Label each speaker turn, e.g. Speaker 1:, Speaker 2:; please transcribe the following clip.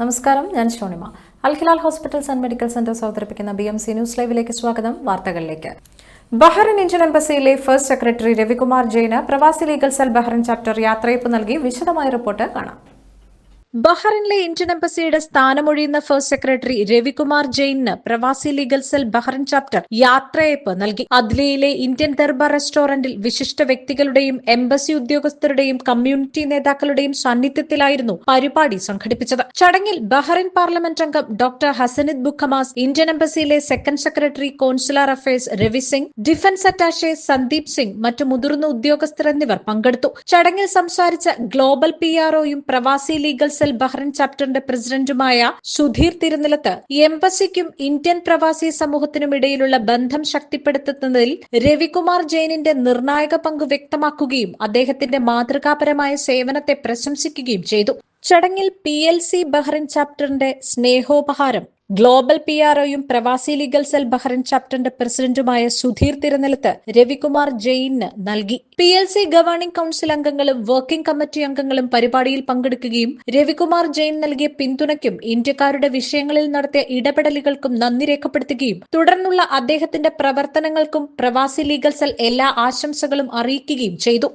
Speaker 1: നമസ്കാരം ഞാൻ Shonima. Alhilal hospitals and medical centres അവതരിപ്പിക്കുന്ന ബി എം സി ന്യൂസ് ലൈവിലേക്ക് സ്വാഗതം വാർത്തകളിലേക്ക്. ബഹ്റിൻ ഇന്ത്യൻ എംബസിയിലെ ഫസ്റ്റ് സെക്രട്ടറി രവികുമാർ ജെയിന് പ്രവാസി ലീഗൽ സെൽ ബഹ്റിൻ ചാപ്റ്റർ യാത്രയപ്പ് നൽകി വിശദമായ റിപ്പോർട്ട് കാണാം. ബഹ്റിനിലെ ഇന്ത്യൻ എംബസിയുടെ സ്ഥാനമൊഴിയുന്ന ഫസ്റ്റ് സെക്രട്ടറി രവികുമാർ ജെയിന് പ്രവാസി ലീഗൽ സെൽ ബഹ്റിൻ ചാപ്റ്റർ യാത്രയയപ്പ് നൽകി. അദ്ലിയിലെ ഇന്ത്യൻ ദർബാർ റെസ്റ്റോറന്റിൽ വിശിഷ്ട വ്യക്തികളുടെയും എംബസി ഉദ്യോഗസ്ഥരുടെയും കമ്മ്യൂണിറ്റി നേതാക്കളുടെയും സാന്നിധ്യത്തിലായിരുന്നു പരിപാടി സംഘടിപ്പിച്ചത്. ചടങ്ങിൽ ബഹ്റിൻ പാർലമെന്റ് അംഗം doctor ഹസനിദ് Bukhamas Indian എംബസിയിലെ second secretary consular affairs Ravi Singh defence attache Sandeep Singh മറ്റു മുതിർന്ന ഉദ്യോഗസ്ഥർ എന്നിവർ പങ്കെടുത്തു. ചടങ്ങിൽ സംസാരിച്ച ഗ്ലോബൽ പി ആർഒയും പ്രവാസി ലീഗൽ സെൽ ബഹ്റിൻ ചാപ്റ്ററിന്റെ പ്രസിഡന്റുമായ സുധീർ തിരുനിലത്ത് എംബസിക്കും ഇന്ത്യൻ പ്രവാസി സമൂഹത്തിനും ഇടയിലുള്ള ബന്ധം ശക്തിപ്പെടുത്തുന്നതിൽ രവികുമാർ ജെയിനിന്റെ നിർണായക പങ്ക് വ്യക്തമാക്കുകയും അദ്ദേഹത്തിന്റെ മാതൃകാപരമായ സേവനത്തെ പ്രശംസിക്കുകയും ചെയ്തു. ചടങ്ങിൽ പി എൽ സി ബഹ്റിൻ ചാപ്റ്ററിന്റെ സ്നേഹോപഹാരം ഗ്ലോബൽ പി ആർ ഒയും പ്രവാസി ലീഗൽ സെൽ ബഹ്റിൻ ചാപ്റ്ററിന്റെ പ്രസിഡന്റുമായ സുധീർ തിരുനിലത്ത് രവികുമാർ ജെയിന് നൽകി. P L C governing council അംഗങ്ങളും വർക്കിംഗ് കമ്മിറ്റി അംഗങ്ങളും പരിപാടിയിൽ പങ്കെടുക്കുകയും രവികുമാർ ജെയിൻ നൽകിയ പിന്തുണയ്ക്കും ഇന്ത്യക്കാരുടെ വിഷയങ്ങളിൽ നടത്തിയ ഇടപെടലുകൾക്കും നന്ദി രേഖപ്പെടുത്തുകയും തുടർന്നുള്ള അദ്ദേഹത്തിന്റെ പ്രവർത്തനങ്ങൾക്കും പ്രവാസി ലീഗൽ സെൽ എല്ലാ ആശംസകളും അറിയിക്കുകയും ചെയ്തു.